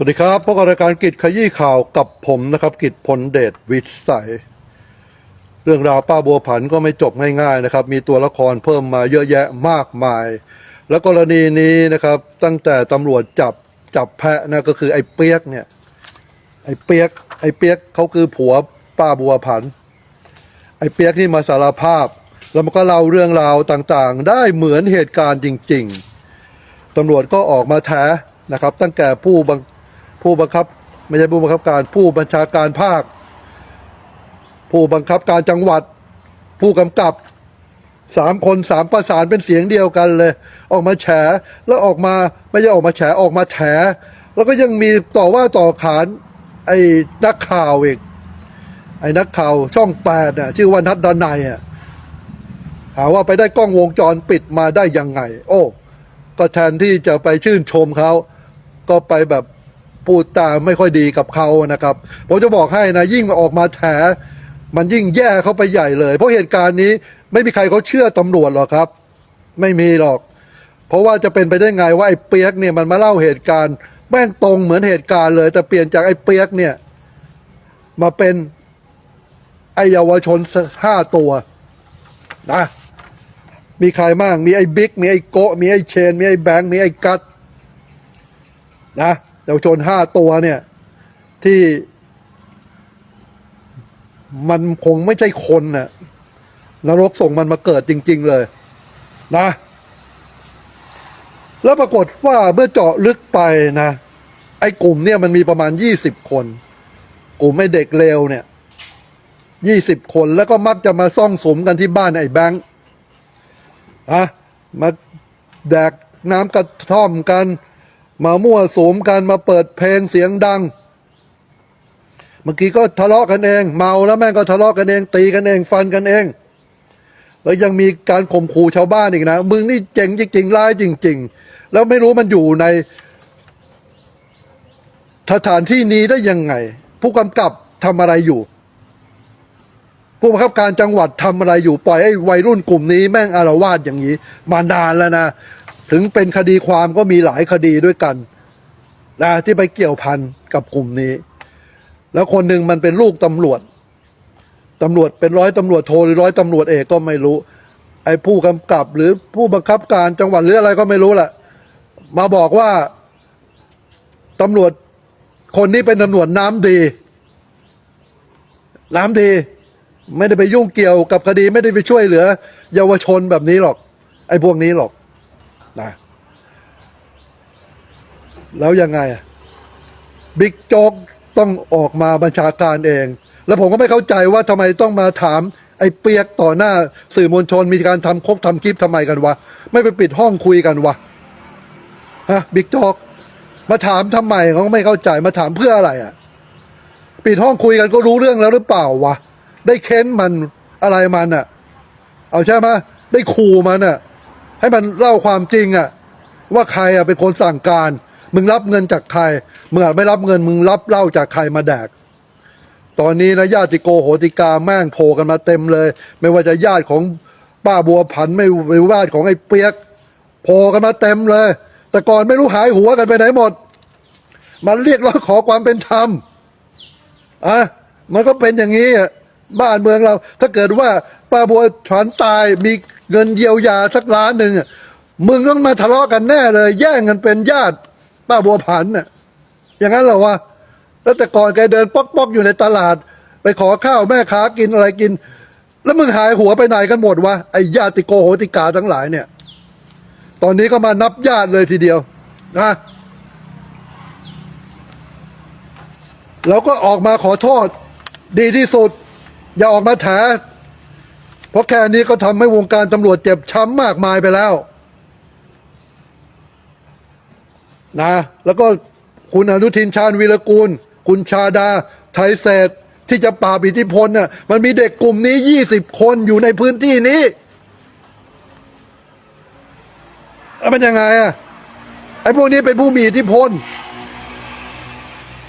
สวัสดีครับพบกับรายการกิจขยี้ข่าวกับผมนะครับ กิจพลเดชวิสัยเรื่องราวป้าบัวผันก็ไม่จบง่ายๆนะครับ มีตัวละครเพิ่มมาเยอะแยะมากมาย แล้วกรณีนี้นะครับ ตั้งแต่ตำรวจจับจับแพะนะก็คือไอ้เปียกเนี่ย ไอ้เปียก ไอ้เปียกเขาคือผัวป้าบัวผัน ไอ้เปียกที่มาสารภาพ แล้วมันก็เล่าเรื่องราวต่างๆ ได้เหมือนเหตุการณ์จริง ๆตำรวจก็ออกมาแถนะครับ ตั้งแต่ผู้บัง ผู้บังคับไม่ใช่ผู้บังคับการผู้บัญชาการภาค ผู้บังคับการจังหวัด ผู้กำกับสามคนสามประสานเป็นเสียงเดียวกันเลย ออกมาแฉแล้วออกมาไม่ใช่ออกมาแฉออกมาแฉแล้วก็ยังมีต่อว่าต่อขานไอ้นักข่าวอีกไอ้นักข่าวช่องแปดน่ะชื่อว่านัดดานายอะหาว่าไปได้กล้องวงจรปิดมาได้ยังไง โอ้ ก็แทนที่จะไปชื่นชมเขา ก็ไปแบบ พูดตาไม่ค่อยดีกับเขานะครับ ผมจะบอกให้นะยิ่งออกมาแถมันยิ่งแย่เข้าไปใหญ่เลย เพราะเหตุการณ์นี้ไม่มีใครเขาเชื่อตำรวจหรอกครับ ไม่มีหรอก เพราะว่าจะเป็นไปได้ไงว่าไอ้เปียกเนี่ยมันมาเล่าเหตุการณ์แม่งตรงเหมือนเหตุการณ์เลย แต่เปลี่ยนจากไอ้เปียกเนี่ย มาเป็นไอ้เยาวชนห้าตัวนะมีใครบ้างมีไอ้บิ๊กมีไอ้โกะมีไอ้เชน มีไอ้แบงค์มีไอ้กัตนะ ยาวชนห้าตัวเนี่ย ที่ มันคงไม่ใช่คนน่ะนรกส่งมันมาเกิดจริง ๆ เลย นะ แล้วปรากฏว่าเมื่อเจาะลึกไปนะ ไอ้กลุ่มเนี่ยมันมีประมาณยี่สิบคน กลุ่มไอ้เด็กเลวเนี่ยยี่สิบคนแล้วก็มักจะมาซ่องสมกันที่บ้านไอ้แบงค์อะมาแดกน้ำกระท่อมกัน มามั่วสุมกันมาเปิดเพลงเสียงดัง เมื่อกี้ก็ทะเลาะกันเอง เมาแล้วแม่งก็ทะเลาะกันเอง ตีกันเองฟันกันเอง แล้วยังมีการข่มขู่ชาวบ้านอีกนะมึงนี่เจ๋งจริงๆร้ายจริง ๆ แล้วไม่รู้มันอยู่ในสถานที่นี้ได้ยังไง ผู้กำกับทำอะไรอยู่ ผู้บังคับการจังหวัดทำอะไรอยู่ ปล่อยให้วัยรุ่นกลุ่มนี้แม่งอารวาสอย่างนี้ มานานแล้วนะ ถึงเป็นคดีความก็มีหลายคดีด้วยกันนะที่ไปเกี่ยวพันกับกลุ่มนี้ แล้วคนหนึ่งมันเป็นลูกตำรวจตำรวจเป็นร้อยตำรวจโทหรือร้อยตำรวจเอกก็ไม่รู้ ไอ้ผู้กำกับหรือผู้บังคับการจังหวัดหรืออะไรก็ไม่รู้แหละมาบอกว่าตำรวจคนนี้เป็นตำรวจน้ำดี น้ำดี ไม่ได้ไปยุ่งเกี่ยวกับคดี ไม่ได้ไปช่วยเหลือ เยาวชนแบบนี้หรอก ไอ้พวกนี้หรอก นะแล้วยังไงบิ๊กโจ๊กต้องออกมาบัญชาการเอง แล้วผมก็ไม่เข้าใจว่าทำไมต้องมาถาม ไอ้เปียกต่อหน้าสื่อมวลชนมีการทำครบทำคลิปทำไมกันวะ ไม่ไปปิดห้องคุยกันวะฮะบิ๊กโจ๊กมาถามทำไมเขาไม่เข้าใจมาถามเพื่ออะไรอะปิดห้องคุยกันก็รู้เรื่องแล้วหรือเปล่าวะได้เค้นมันอะไรมันอะ เอาใช่ไหมได้ขู่มันอะ ให้มันเล่าความจริงอะว่าใครอะเป็นคนสั่งการ มึงรับเงินจากใครมึงอาจไม่รับเงินมึงรับเหล้าจากใครมาแดก ตอนนี้นะญาติโกโหติกาแม่งโผล่กันมาเต็มเลย ไม่ว่าจะญาติของป้าบัวผันไม่ไม่ว่าญาติของไอ้เปียกโผล่กันมาเต็มเลย แต่ก่อนไม่รู้หายหัวกันไปไหนหมด มันเรียกร้องขอความเป็นธรรมอะมันก็เป็นอย่างนี้อะบ้านเมืองเรา ถ้าเกิดว่าป้าบัวผันตายมี เงินเยียวยาสักล้านหนึ่งมึงต้องมาทะเลาะกันแน่เลย แย่งกันเป็นญาติป้าบัวผันน่ะ อย่างนั้นเหรอวะแล้วแต่ก่อนแกเดินป๊อกๆอยู่ในตลาด ไปขอข้าวแม่ค้ากินอะไรกิน แล้วมึงหายหัวไปไหนกันหมดวะไอ้ญาติโกโหติกาทั้งหลายเนี่ย ตอนนี้ก็มานับญาติเลยทีเดียวนะแล้วก็ออกมาขอโทษ ดีที่สุด อย่าออกมาแถ เพราะแค่นี้ก็ทำให้วงการตำรวจเจ็บช้ำมากมายไปแล้วนะแล้วก็คุณอนุทินชาญวีรกูล คุณชาดา ไทยเศษที่จะปราบอิทธิพลน่ะมันมีเด็กกลุ่มนี้ยี่สิบคนอยู่ในพื้นที่นี้แล้วมันยังไงอะไอ้พวกนี้เป็นผู้มีอิทธิพล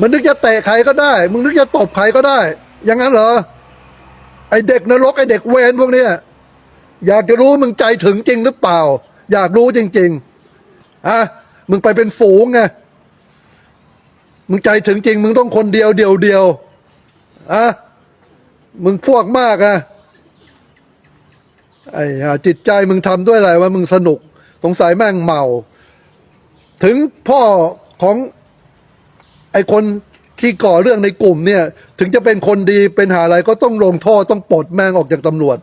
มันนึกจะเตะใครก็ได้ มึงนึกจะตบใครก็ได้ อย่างนั้นเหรอ ไอเด็กนรกไอเด็กเวรพวกเนี้ยอยากจะรู้มึงใจถึงจริงหรือเปล่า อยากรู้จริงๆอะมึงไปเป็นฝูงไงมึงใจถึงจริง มึงต้องคนเดียวเดียวเดียวอะมึงพวกมากอะไอ้ห่าจิตใจมึงทำด้วยอะไรว่ามึงสนุก สงสัยแม่งเมา ถึงพ่อของไอ้คน ที่ก่อเรื่องในกลุ่มเนี่ย ถึงจะเป็นคนดีเป็นหาอะไรก็ต้องลงโทษต้องปลดแม่งออกจากตำรวจ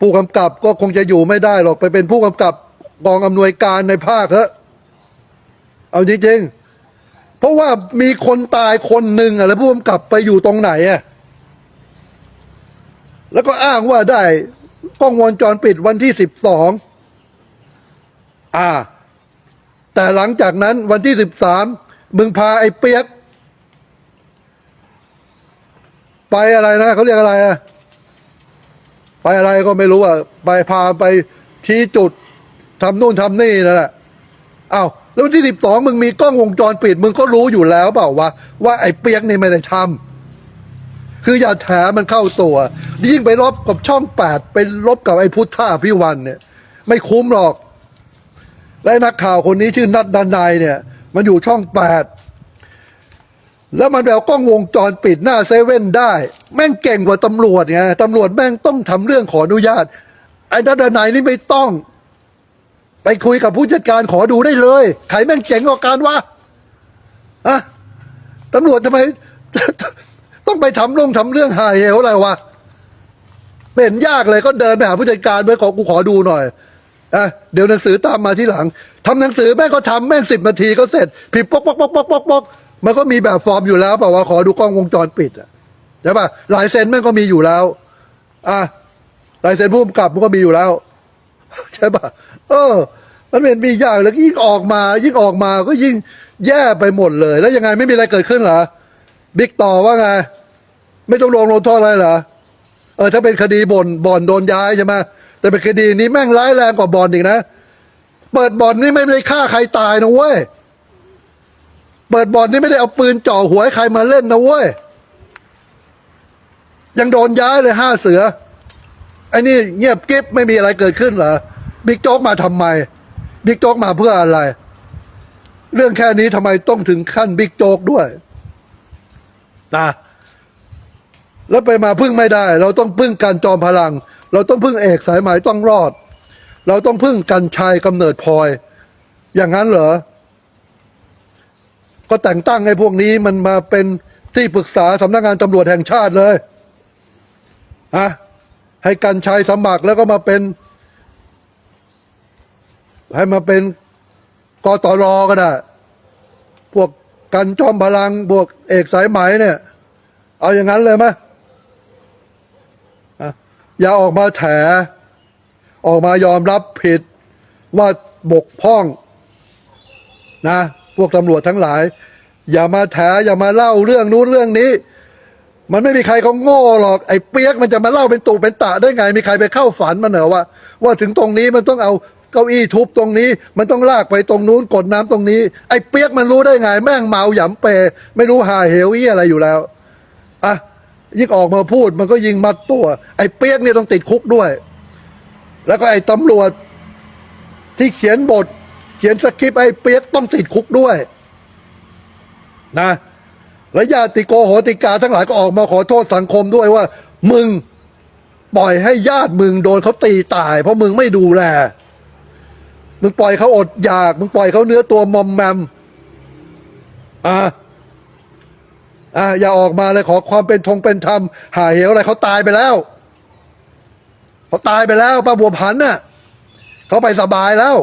ผู้กำกับก็คงจะอยู่ไม่ได้หรอกไปเป็นผู้กำกับกองอำนวยการในภาคเถอะเอาจริงๆเพราะว่ามีคนตายคนหนึ่งอะแล้วผู้กำกับไปอยู่ตรงไหนอะแล้วก็อ้างว่าได้กล้องวงจรปิดวันที่สิบสองอ่า แต่หลังจากนั้นวันที่สิบสามมึงพาไอ้เปียก ไปอะไรนะเขาเรียกอะไรอะไปอะไรก็ไม่รู้อะไปพาไปชี้จุดทำนู่นทำนี่นั่นแหละอ้าวแล้วที่สิบสองมึงมีกล้องวงจรปิด มึงก็รู้อยู่แล้วเปล่าวะว่าไอ้เปียกนี่ไม่ได้ทำคืออย่าแถมันเข้าตัว ยิ่งไปลบกับช่องแปดไปลบกับไอ้พุทธาพิวันเนี่ย ไม่คุ้มหรอก และนักข่าวคนนี้ชื่อนัดดานายเนี่ย มันอยู่ช่องแปด แล้วมันแบบกล้องวงจรปิดหน้าเซเว่นได้ แม่งเก่งกว่าตำรวจไงตำรวจแม่งต้องทำเรื่องขออนุญาต ไอ้นัดดานายนี่ไม่ต้อง ไปคุยกับผู้จัดการขอดูได้เลยใครแม่งเจ๋งกว่ากันวะอะตำรวจทำไม ต้องไปทำลงทำเรื่องหายเหวอะไรวะไม่เห็นยากเลยก็เดินไปหาผู้จัดการไปขอกูขอดูหน่อยอะเดี๋ยวหนังสือตามมาที่หลังทำหนังสือแม่งก็ทำแม่งสิบนาทีก็เสร็จผิดป๊อกปอกปอกปอกปอกปอก มันก็มีแบบฟอร์มอยู่แล้วเปล่าว่าขอดูกล้องวงจรปิดอะใช่ป่ะลายเซ็นแม่งก็มีอยู่แล้ว อะลายเซ็นผู้กำกับมันก็มีอยู่แล้วใช่ป่ะเออ มันเป็นมีอย่างแล้วยิ่งออกมา ยิ่งออกมาก็ยิ่งแย่ไปหมดเลย แล้วยังไงไม่มีอะไรเกิดขึ้นเหรอบิ๊กต่อว่าไง ไม่ต้องลงโทษโทษอะไรเหรอเออถ้าเป็นคดีบ่นบ่อนโดนย้ายใช่ไหมแต่เป็นคดีนี้แม่งร้ายแรงกว่าบ่อนอีกนะ เปิดบ่อนนี่ไม่ได้ฆ่าใครตายนะเว้ย เปิดบ่อนนี่ไม่ได้เอาปืนจ่อหัวให้ใครมาเล่นนะเว้ย ยังโดนย้ายเลยห้าเสือไอ้นี่เงียบกิ๊บไม่มีอะไรเกิดขึ้นเหรอบิ๊กโจ๊กมาทำไมบิ๊กโจ๊กมาเพื่ออะไร เรื่องแค่นี้ทำไมต้องถึงขั้นบิ๊กโจ๊กด้วยนะแล้วไปมาพึ่งไม่ได้ เราต้องพึ่งการจอมพลัง เราต้องพึ่งเอกสายไหมต้องรอด เราต้องพึ่งกันชัยกำเนิดพลอย อย่างนั้นเหรอ ก็แต่งตั้งให้พวกนี้มันมาเป็นที่ปรึกษาสำนักงานตำรวจแห่งชาติเลยฮะให้กันชัยสมัครแล้วก็มาเป็น ให้มาเป็นกตรก็ได้พวกกันจอมพลังพวกเอกสายไหมเนี่ย เอาอย่างนั้นเลยไหมอะอย่าออกมาแถ ออกมายอมรับผิดว่าบกพร่องนะ พวกตำรวจทั้งหลาย อย่ามาแถอย่ามาเล่าเรื่องนู้นเรื่องนี้ มันไม่มีใครเขาโง่หรอกไอ้เปียกมันจะมาเล่าเป็นตู่เป็นตะได้ไง มีใครไปเข้าฝันมันเหรอว่า ว่าถึงตรงนี้มันต้องเอาเก้าอี้ทุบตรงนี้ มันต้องลากไปตรงนู้นกดน้ำตรงนี้ ไอ้เปียกมันรู้ได้ไง แม่งเมาหยำเป ไม่รู้หาเหวอี้อะไรอยู่แล้วอะยิ่งออกมาพูดมันก็ยิงมัดตัว ไอ้เปียกเนี่ยต้องติดคุกด้วย แล้วก็ไอ้ตำรวจที่เขียนบท เขียนสคริปต์ไอ้เปียกต้องติดคุกด้วย นะและญาติโกโหติกาทั้งหลายก็ออกมาขอโทษสังคมด้วยว่า มึงปล่อยให้ญาติมึงโดนเขาตีตาย เพราะมึงไม่ดูแล มึงปล่อยเขาอดอยาก มึงปล่อยเขาเนื้อตัวมอมแมม อะอะอย่าออกมาเลยขอความเป็นธงเป็นธรรม หาเหวอะไรเขาตายไปแล้ว เขาตายไปแล้วป้าบัวพันน่ะ เขาไปสบายแล้ว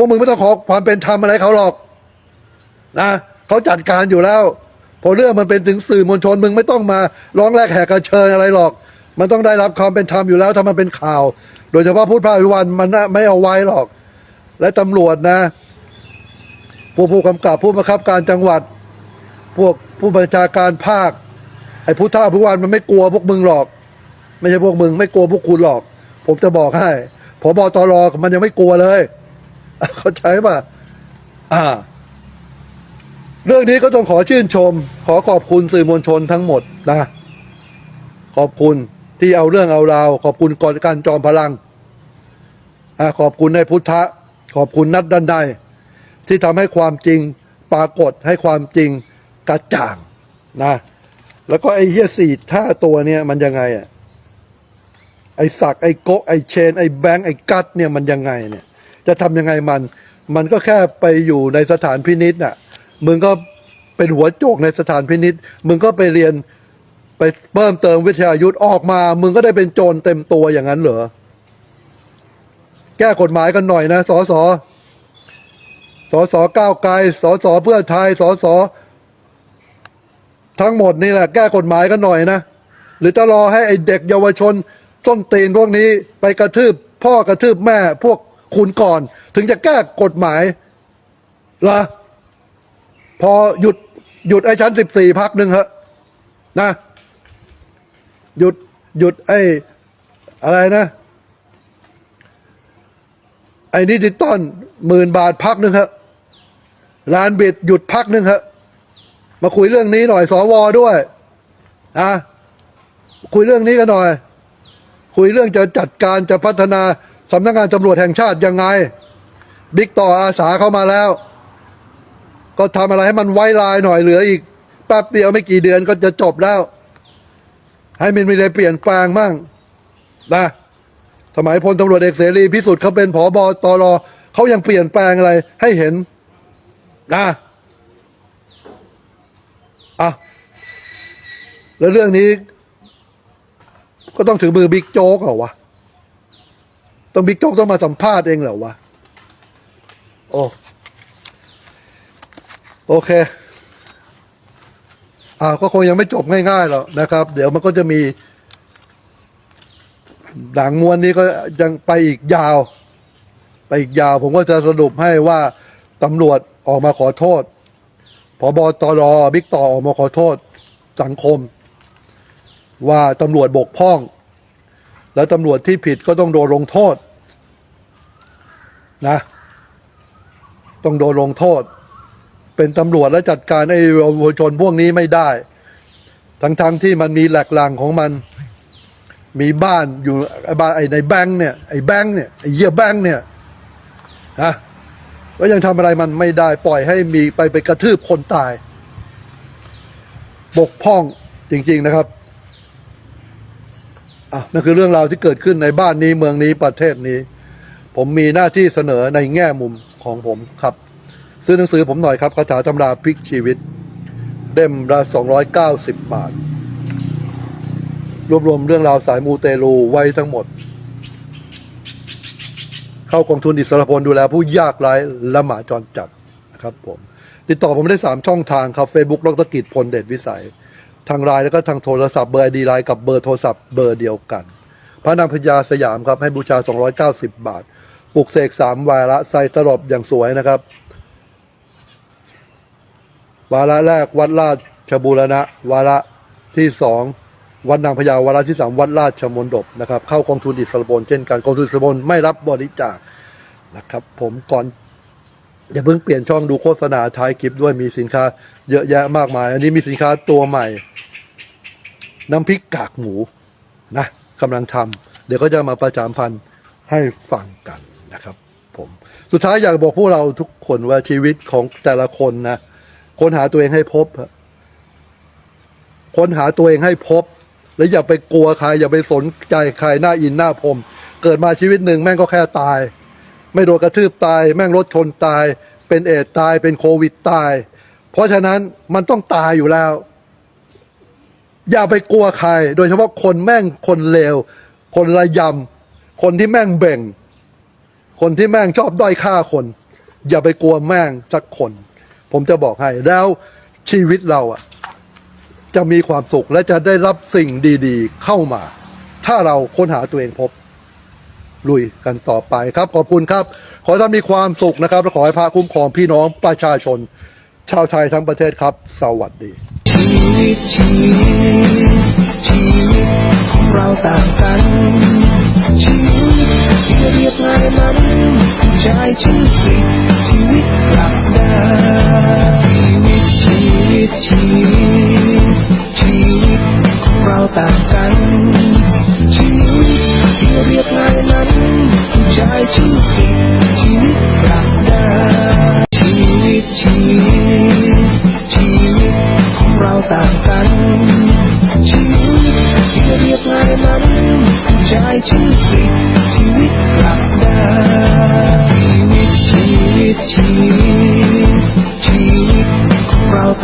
วกมึงไม่ต้องขอความเป็นธรรมอะไรเขาหรอก นะเขาจัดการอยู่แล้ว พอเรื่องมันเป็นถึงสื่อมวลชนมึงไม่ต้องมาร้องแรกแหกกระเชิญอะไรหรอก มันต้องได้รับความเป็นธรรมอยู่แล้วถ้ามันเป็นข่าว โดยเฉพาะพูดพาวิวันมันไม่เอาไว้หรอก และตำรวจนะ ผู้ผู้กำกับผู้บังคับการจังหวัด พวกผู้บัญชาการภาค ไอ้พุทธาพิวันมันไม่กลัวพวกมึงหรอก ไม่ใช่พวกมึง ไม่กลัวพวกคุณหรอก ผมจะบอกให้พบตรมันยังไม่กลัวเลย เข้าใจป่ะอ่า เรื่องนี้ก็ต้องขอชื่นชม ขอขอบคุณสื่อมวลชนทั้งหมดนะ ขอบคุณที่เอาเรื่องเอาราว ขอบคุณก่อนการจอมพลังอะขอบคุณในพุทธะ ขอบคุณนัดดันไดที่ทำให้ความจริงปรากฏให้ความจริงกระจ่างนะ แล้วก็ไอ้เฮียสี่ท่าตัวเนี่ยมันยังไงอะไอ้สักไอ้โกะไอ้เชน ไอ้แบงค์ไอ้กัดเนี่ยมันยังไงเนี่ย จะทำยังไงมัน มันก็แค่ไปอยู่ในสถานพินิษน่ะ มึงก็เป็นหัวโจกในสถานพินิษมึงก็ไปเรียนไปเพิ่มเติมวิทยายุทธออกมา มึงก็ได้เป็นโจรเต็มตัวอย่างนั้นเหรอ แก้กฎหมายกันหน่อยนะสอสอสอสอก้าวไกลสอสอเพื่อไทยสอสอทั้งหมดนี่แหละ แก้กฎหมายกันหน่อยนะ หรือจะรอให้ไอเด็กเยาวชนต้นตีนพวกนี้ ไปกระทืบ พ่อกระทืบแม่พวก คุณก่อน ถึงจะแก้กฎหมายเหรอพอหยุดหยุดไอ้ชั้นสิบสี่พักหนึ่งเหอะนะ หยุดหยุดไอ้อะไรนะ ไอ้นิติต้นหมื่นบาทพักหนึ่งเหอะร้านบิดหยุดพักหนึ่งเหอะมาคุยเรื่องนี้หน่อยสวด้วยอะคุยเรื่องนี้กันหน่อย คุยเรื่องจะจัดการจะพัฒนา สำนักงานตำรวจแห่งชาติยังไง บิ๊กต่ออาสาเข้ามาแล้ว ก็ทำอะไรให้มันไว้ลายหน่อยเหลืออีกแป๊บเดียวไม่กี่เดือนก็จะจบแล้ว ให้มันมีอะไรเปลี่ยนแปลงมั่งนะสมัยพลตำรวจเอกเสรีพิสุทธิ์เขาเป็นผอบอตรเขายังเปลี่ยนแปลงอะไร ให้เห็นนะอะแล้วเรื่องนี้ ก็ต้องถึงมือบิ๊กโจ๊กเหรอวะ ต้องบิ๊กโจ๊กต้องมาสัมภาษณ์เองเหรอวะ โอ้โอเค อ่าก็คงยังไม่จบง่ายๆหรอกนะครับ เดี๋ยวมันก็จะมีหนังมวนนี้ก็ยังไปอีกยาว ไปอีกยาว ผมก็จะสรุปให้ว่าตำรวจออกมาขอโทษพบตรบิ๊กต่อออกมาขอโทษสังคม ว่าตำรวจบกพร่อง แล้วตำรวจที่ผิดก็ต้องโดนลงโทษนะ ต้องโดนลงโทษ เป็นตำรวจแล้วจัดการไอ้เยาวชนพวกนี้ไม่ได้ ทั้งๆทที่มันมีแหลกหลังของมัน มีบ้านอยู่ไอ้บ้านไอ้ในแบงค์เนี่ยไอ้แบงค์เนี่ยไอ้เหี้ยแบงค์เนี่ยนะก็ยังทำอะไรมันไม่ได้ปล่อยให้มีไปไปกระทืบคนตาย บกพร่องจริง ๆนะครับ อะนั่นคือเรื่องราวที่เกิดขึ้นในบ้านนี้เมืองนี้ประเทศนี้ ผมมีหน้าที่เสนอในแง่มุมของผมครับ ซื้อหนังสือผมหน่อยครับคาถาตำราพลิกชีวิตเล่มละ290 บาท รวบรวมเรื่องราวสายมูเตลูไว้ทั้งหมด เข้ากองทุนอิสรพลดูแลผู้ยากไร้และหมาจรจัดนะครับผม ติดต่อผมได้ 3 ช่องทางครับ Facebook ดรกิจพลเดชวิสัย ทางไลน์แล้วก็ทางโทรศัพท์เบอร์ดีไลน์กับเบอร์โทรศัพท์เบอร์เดียวกัน พระนางพญาสยามครับให้บูชา 290 บาท ปลุกเสกสามวาระใส่ตลบอย่างสวยนะครับ วาระแรกวัดราชบูรณะ วาระที่สองวัดนางพญาวาระที่สามวัดราชมนดบนะครับ เข้ากองทุนอิสรพลเช่นกันกองทุนอิสรพลไม่รับบริจาคนะครับ ผมก่อน อย่าเพิ่งเปลี่ยนช่องดูโฆษณาท้ายคลิปด้วยมีสินค้า เยอะแยะมากมาย อันนี้มีสินค้าตัวใหม่ น้ำพริกกากหมูนะกำลังทำเดี๋ยวก็จะมาประจามพันธ์ให้ฟังกันนะครับ ผม สุดท้ายอยากบอกพวกเราทุกคนว่าชีวิตของแต่ละคนนะค้นหาตัวเองให้พบค้นหาตัวเองให้พบ แล้วอย่าไปกลัวใคร อย่าไปสนใจใครหน้าอินหน้าพรมเกิดมาชีวิตหนึ่งแม่งก็แค่ตาย ไม่โดนกระทืบตาย แม่งรถชนตาย เป็นเอดตายเป็นโควิดตาย เพราะฉะนั้นมันต้องตายอยู่แล้ว อย่าไปกลัวใคร โดยเฉพาะคนแม่งคนเลวคนระยำคนที่แม่งเบ่ง คนที่แม่งชอบด้อยค่าคน อย่าไปกลัวแม่งสักคน ผมจะบอกให้แล้วชีวิตเราอะจะมีความสุขและจะได้รับสิ่งดี ๆ เข้ามา ถ้าเราค้นหาตัวเองพบ ลุยกันต่อไปครับขอบคุณครับ ขอให้ท่านมีความสุขนะครับและขอให้พระคุ้มครองพี่น้องประชาชน ชาวไทยทั้งประเทศครับ สวัสดีชีวิตชีวิตของเราต่างกันชีวิตที่เรียบง่ายนั้นใช้ชีวิชีวิตกลับได้ชีวิตชีวิตชีวิตชีวิตของเราต่างกัน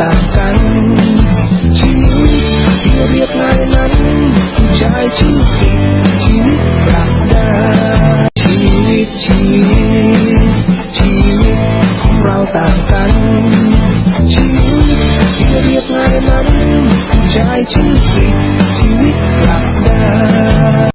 ต่างกันชีวิตเรียบง่ายนั้นผู้ชายชื่ชีวิตปรักดาชีวิตชีวิตชีวิตของเราต่างกันชีวิตเรียบง่ายนั้นผู้ชา